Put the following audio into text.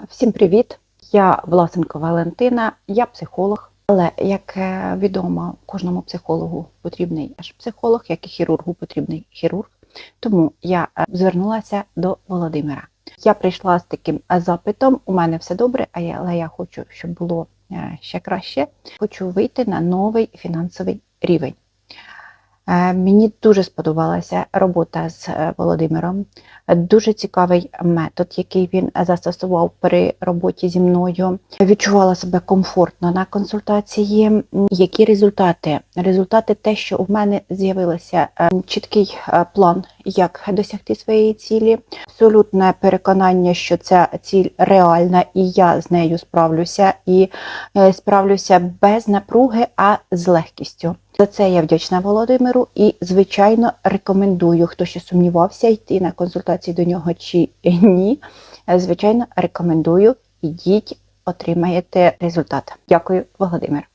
Всім привіт! Я Власенко Валентина, я психолог. Але як е, відомо, кожному психологу потрібний аж психолог, як і хірургу потрібний хірург. Тому я е, звернулася до Володимира. Я прийшла з таким е, запитом: у мене все добре, але я хочу, щоб було ще краще. Хочу вийти на новий фінансовий рівень. Е, Мені дуже сподобалася робота з е, Володимиром. Дуже цікавий метод, який він застосував при роботі зі мною. Відчувала себе комфортно на консультації. Які результати? Результати те, що у мене з'явився е, чіткий план, як досягти своєї цілі. Абсолютне переконання, що ця ціль реальна, і я з нею справлюся, і справлюся без напруги, а з легкістю. За це я вдячна Володимиру і, звичайно, рекомендую, хто ще сумнівався йти на консультації до нього чи ні. е, Звичайно, рекомендую, ідіть, отримаєте результат. Дякую, Володимир.